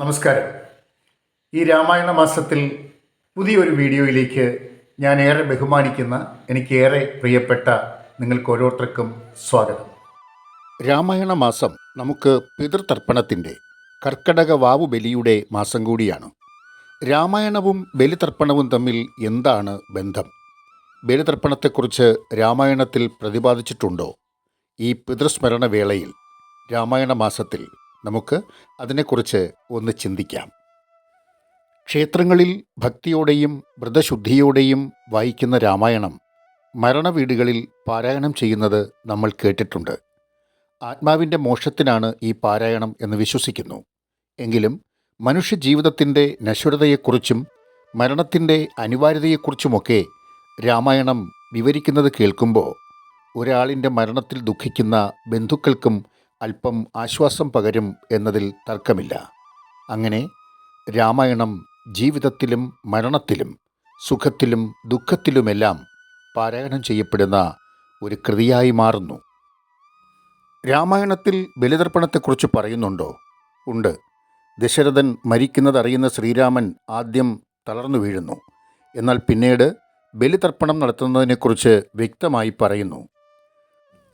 നമസ്കാരം. ഈ രാമായണ മാസത്തിൽ പുതിയൊരു വീഡിയോയിലേക്ക് ഞാൻ ഏറെ ബഹുമാനിക്കുന്ന എനിക്കേറെ പ്രിയപ്പെട്ട നിങ്ങൾക്ക് ഓരോരുത്തർക്കും സ്വാഗതം. രാമായണ മാസം നമുക്ക് പിതൃതർപ്പണത്തിന്റെ കർക്കടക വാവു ബലിയുടെ മാസം കൂടിയാണ്. രാമായണവും ബലിതർപ്പണവും തമ്മിൽ എന്താണ് ബന്ധം? ബലിതർപ്പണത്തെക്കുറിച്ച് രാമായണത്തിൽ പ്രതിപാദിച്ചിട്ടുണ്ടോ? ഈ പിതൃസ്മരണ വേളയിൽ രാമായണ മാസത്തിൽ നമുക്ക് അതിനെക്കുറിച്ച് ഒന്ന് ചിന്തിക്കാം. ക്ഷേത്രങ്ങളിൽ ഭക്തിയോടെയും വ്രതശുദ്ധിയോടെയും വായിക്കുന്ന രാമായണം മരണവീടുകളിൽ പാരായണം ചെയ്യുന്നത് നമ്മൾ കേട്ടിട്ടുണ്ട്. ആത്മാവിന്റെ മോക്ഷത്തിനാണ് ഈ പാരായണം എന്ന് വിശ്വസിക്കുന്നു. എങ്കിലും മനുഷ്യജീവിതത്തിന്റെ നശ്വരതയെക്കുറിച്ചും മരണത്തിന്റെ അനിവാര്യതയെക്കുറിച്ചുമൊക്കെ രാമായണം വിവരിക്കുന്നത് കേൾക്കുമ്പോൾ ഒരാളിന്റെ മരണത്തിൽ ദുഃഖിക്കുന്ന ബന്ധുക്കൾക്കും അല്പം ആശ്വാസം പകരും എന്നതിൽ തർക്കമില്ല. അങ്ങനെ രാമായണം ജീവിതത്തിലും മരണത്തിലും സുഖത്തിലും ദുഃഖത്തിലുമെല്ലാം പാരായണം ചെയ്യപ്പെടുന്ന ഒരു കൃതിയായി മാറുന്നു. രാമായണത്തിൽ ബലിതർപ്പണത്തെക്കുറിച്ച് പറയുന്നുണ്ടോ? ഉണ്ട്. ദശരഥൻ മരിക്കുന്നതറിയുന്ന ശ്രീരാമൻ ആദ്യം തളർന്നു വീഴുന്നു. എന്നാൽ പിന്നീട് ബലിതർപ്പണം നടത്തുന്നതിനെക്കുറിച്ച് വ്യക്തമായി പറയുന്നു.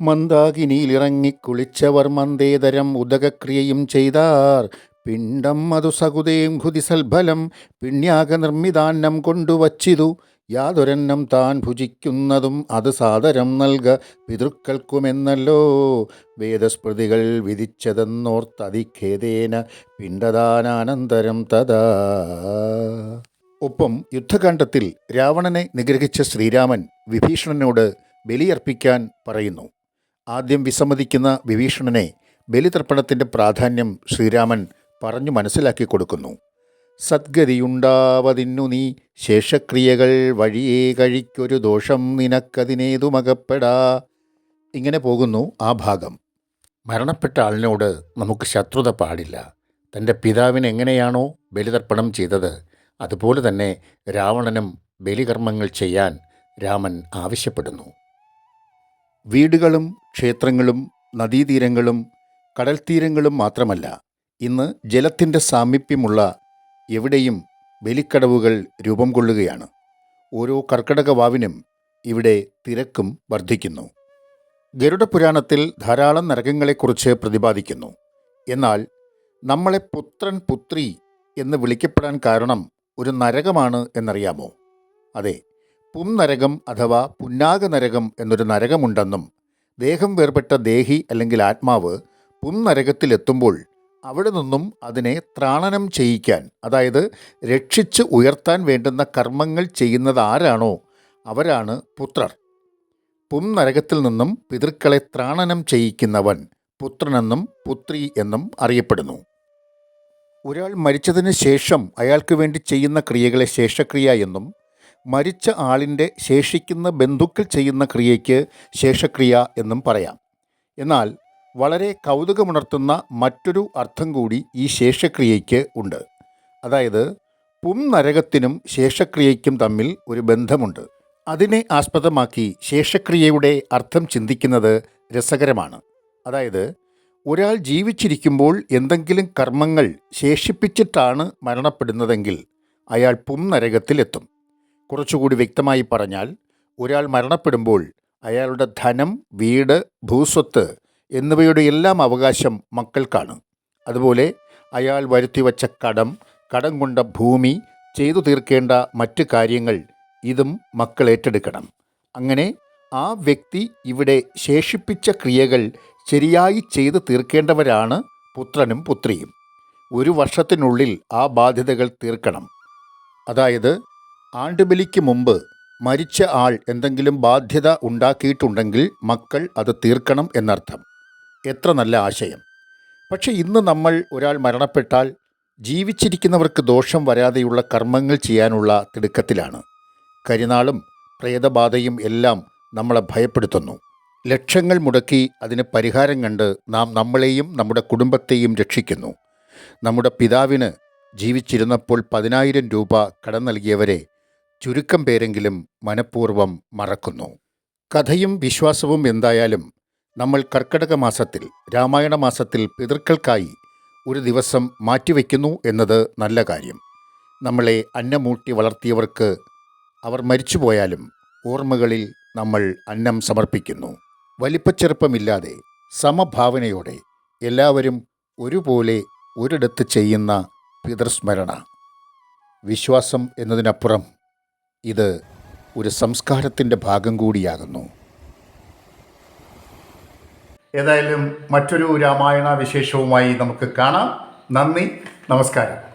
മന്ദാകിനിയിലിറങ്ങി കുളിച്ചവർ മന്ദേതരം ഉദകക്രിയയും ചെയ്താർ. പിണ്ടം മധു സകുതേം ഹുതിസൽഫലം പിണ്യാക നിർമ്മിതാന്നം കൊണ്ടുവച്ചിതു. യാതൊരെണ്ണം താൻ ഭുജിക്കുന്നതും അത് സാദരം നൽക പിതൃക്കൾക്കുമെന്നല്ലോ. വേദസ്മൃതികൾ വിധിച്ചതെന്നോർത്തതിഖേദേന പിണ്ടദാനാനന്തരം തഥാ. ഒപ്പം യുദ്ധകാണ്ഡത്തിൽ രാവണനെ നിഗ്രഹിച്ച ശ്രീരാമൻ വിഭീഷണനോട് ബലിയർപ്പിക്കാൻ പറയുന്നു. ആദ്യം വിസമ്മതിക്കുന്ന വിഭീഷണനെ ബലിതർപ്പണത്തിന്റെ പ്രാധാന്യം ശ്രീരാമൻ പറഞ്ഞു മനസ്സിലാക്കി കൊടുക്കുന്നു. സദ്ഗതിയുണ്ടാവതിന്നു നീ ശേഷക്രിയകൾ വഴിയേ കഴിക്കൊരു ദോഷം നിനക്കതിനേതുമകപ്പെടാ. ഇങ്ങനെ പോകുന്നു ആ ഭാഗം. മരണപ്പെട്ട ആളിനോട് നമുക്ക് ശത്രുത പാടില്ല. തന്റെ പിതാവിന് എങ്ങനെയാണോ ബലിതർപ്പണം ചെയ്തത് അതുപോലെ തന്നെ രാവണനും ബലികർമ്മങ്ങൾ ചെയ്യാൻ രാമൻ ആവശ്യപ്പെടുന്നു. വീടുകളും ക്ഷേത്രങ്ങളും നദീതീരങ്ങളും കടൽത്തീരങ്ങളും മാത്രമല്ല ഇന്ന് ജലത്തിന്റെ സാമീപ്യമുള്ള എവിടെയും ബലിക്കടവുകൾ രൂപം കൊള്ളുകയാണ്. ഓരോ കർക്കടക വാവിനും ഇവിടെ തിരക്കും വർദ്ധിക്കുന്നു. ഗരുഡപുരാണത്തിൽ ധാരാളം നരകങ്ങളെക്കുറിച്ച് പ്രതിപാദിക്കുന്നു. എന്നാൽ നമ്മളെ പുത്രൻ പുത്രി എന്ന് വിളിക്കപ്പെടാൻ കാരണം ഒരു നരകമാണ് എന്നറിയാമോ? അതെ പുംനരകം അഥവാ പുന്നാക നരകം എന്നൊരു നരകമുണ്ടെന്നും ദേഹം വേർപെട്ട ദേഹി അല്ലെങ്കിൽ ആത്മാവ് പുംനരകത്തിലെത്തുമ്പോൾ അവിടെ നിന്നും അതിനെ ത്രാണനം ചെയ്യിക്കാൻ അതായത് രക്ഷിച്ച് ഉയർത്താൻ വേണ്ടുന്ന കർമ്മങ്ങൾ ചെയ്യുന്നത് ആരാണോ അവരാണ് പുത്രർ. പുംനരകത്തിൽ നിന്നും പിതൃക്കളെ ത്രാണനം ചെയ്യിക്കുന്നവൻ പുത്രനെന്നും പുത്രി എന്നും അറിയപ്പെടുന്നു. ഒരാൾ മരിച്ചതിന് ശേഷം അയാൾക്ക് വേണ്ടി ചെയ്യുന്ന ക്രിയകളെ ശേഷക്രിയ എന്നും മരിച്ച ആളിന്റെ ശേഷിക്കുന്ന ബന്ധുക്കൾ ചെയ്യുന്ന ക്രിയയ്ക്ക് ശേഷക്രിയ എന്നും പറയാം. എന്നാൽ വളരെ കൗതുകമുണർത്തുന്ന മറ്റൊരു അർത്ഥം കൂടി ഈ ശേഷക്രിയയ്ക്ക് ഉണ്ട്. അതായത് പും നരകത്തിനും ശേഷക്രിയയ്ക്കും തമ്മിൽ ഒരു ബന്ധമുണ്ട്. അതിനെ ആസ്പദമാക്കി ശേഷക്രിയയുടെ അർത്ഥം ചിന്തിക്കുന്നത് രസകരമാണ്. അതായത് ഒരാൾ ജീവിച്ചിരിക്കുമ്പോൾ എന്തെങ്കിലും കർമ്മങ്ങൾ ശേഷിപ്പിച്ചിട്ടാണ് മരണപ്പെടുന്നതെങ്കിൽ അയാൾ പും നരകത്തിലെത്തും. കുറച്ചുകൂടി വ്യക്തമായി പറഞ്ഞാൽ ഒരാൾ മരണപ്പെടുമ്പോൾ അയാളുടെ ധനം വീട് ഭൂസ്വത്ത് എന്നിവയുടെ എല്ലാം അവകാശം മക്കൾക്കാണ്. അതുപോലെ അയാൾ വരുത്തിവച്ച കടം കടം കൊണ്ട ഭൂമി ചെയ്തു തീർക്കേണ്ട മറ്റ് കാര്യങ്ങൾ ഇതും മക്കൾ ഏറ്റെടുക്കണം. അങ്ങനെ ആ വ്യക്തി ഇവിടെ ശേഷിപ്പിച്ച ക്രിയകൾ ശരിയായി ചെയ്തു തീർക്കേണ്ടവരാണ് പുത്രനും പുത്രിയും. ഒരു വർഷത്തിനുള്ളിൽ ആ ബാധ്യതകൾ തീർക്കണം. അതായത് ആണ്ടുബലിക്ക് മുമ്പ് മരിച്ച ആൾ എന്തെങ്കിലും ബാധ്യത ഉണ്ടാക്കിയിട്ടുണ്ടെങ്കിൽ മക്കൾ അത് തീർക്കണം എന്നർത്ഥം. എത്ര നല്ല ആശയം. പക്ഷെ ഇന്ന് നമ്മൾ ഒരാൾ മരണപ്പെട്ടാൽ ജീവിച്ചിരിക്കുന്നവർക്ക് ദോഷം വരാതെയുള്ള കർമ്മങ്ങൾ ചെയ്യാനുള്ള തിടുക്കത്തിലാണ്. കരിനാളും പ്രേതബാധയും എല്ലാം നമ്മളെ ഭയപ്പെടുത്തുന്നു. ലക്ഷങ്ങൾ മുടക്കി അതിന് പരിഹാരം കണ്ട് നാം നമ്മളെയും നമ്മുടെ കുടുംബത്തെയും രക്ഷിക്കുന്നു. നമ്മുടെ പിതാവിന് ജീവിച്ചിരുന്നപ്പോൾ പതിനായിരം രൂപ കടം നൽകിയവരെ ചുരുക്കം പേരെങ്കിലും മനഃപൂർവം മറക്കുന്നു. കഥയും വിശ്വാസവും എന്തായാലും നമ്മൾ കർക്കടക മാസത്തിൽ രാമായണ മാസത്തിൽ പിതൃക്കൾക്കായി ഒരു ദിവസം മാറ്റിവെക്കുന്നു എന്നത് നല്ല കാര്യം. നമ്മളെ അന്നമൂട്ടി വളർത്തിയവർക്ക് അവർ മരിച്ചുപോയാലും ഓർമ്മകളിൽ നമ്മൾ അന്നം സമർപ്പിക്കുന്നു. വലിപ്പച്ചെറുപ്പമില്ലാതെ സമഭാവനയോടെ എല്ലാവരും ഒരുപോലെ ഒരിടത്ത് ചെയ്യുന്ന പിതൃസ്മരണ. വിശ്വാസം എന്നതിനപ്പുറം ഇത് ഒരു സംസ്കാരത്തിന്റെ ഭാഗം കൂടിയാകുന്നു. ഏതായാലും മറ്റൊരു രാമായണ വിശേഷവുമായി നമുക്ക് കാണാം. നന്ദി നമസ്കാരം.